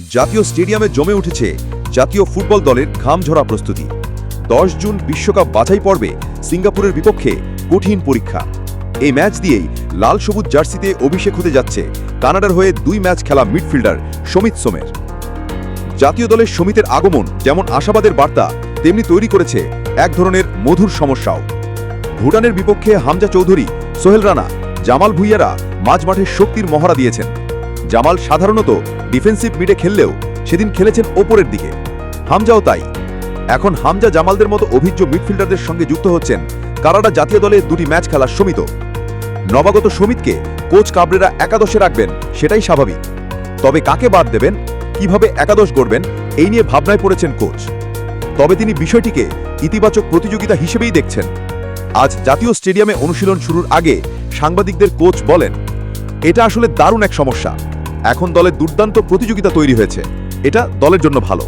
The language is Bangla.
জাতীয় স্টেডিয়ামে জমে উঠেছে জাতীয় ফুটবল দলের ঘামঝরা প্রস্তুতি। দশ জুন বিশ্বকাপ বাছাই পর্বে সিঙ্গাপুরের বিপক্ষে কঠিন পরীক্ষা। এই ম্যাচ দিয়েই লাল সবুজ জার্সিতে অভিষেক হতে যাচ্ছে কানাডার হয়ে দুই ম্যাচ খেলা মিডফিল্ডার সমিত সোমের। জাতীয় দলের সমিতের আগমন যেমন আশাবাদের বার্তা, তেমনি তৈরি করেছে এক ধরনের মধুর সমস্যাও। ভুটানের বিপক্ষে হামজা চৌধুরী সোহেল রানা, জামাল ভুইয়ারা মাঝমাঠে শক্তির মহড়া দিয়েছেন। জামাল সাধারণত ডিফেন্সিভ মিডে খেললেও সেদিন খেলেছেন ওপরের দিকে। হামজাও তাই। এখন হামজা জামালদের মতো অভিজ্ঞ মিডফিল্ডারদের সঙ্গে যুক্ত হচ্ছেন কানাডা জাতীয় দলে দুটি ম্যাচ খেলার সমিত। নবাগত সমিতকে কোচ কাবরেরা একাদশে রাখবেন, সেটাই স্বাভাবিক। তবে কাকে বাদ দেবেন, কীভাবে একাদশ গড়বেন, এই নিয়ে ভাবনায় পড়েছেন কোচ। তবে তিনি বিষয়টিকে ইতিবাচক প্রতিযোগিতা হিসেবেই দেখছেন। আজ জাতীয় স্টেডিয়ামে অনুশীলন শুরুর আগে সাংবাদিকদের কোচ বলেন, এটা আসলে দারুণ এক সমস্যা। এখন দলের দুর্দান্ত প্রতিযোগিতা তৈরি হয়েছে। এটা দলের জন্য ভালো।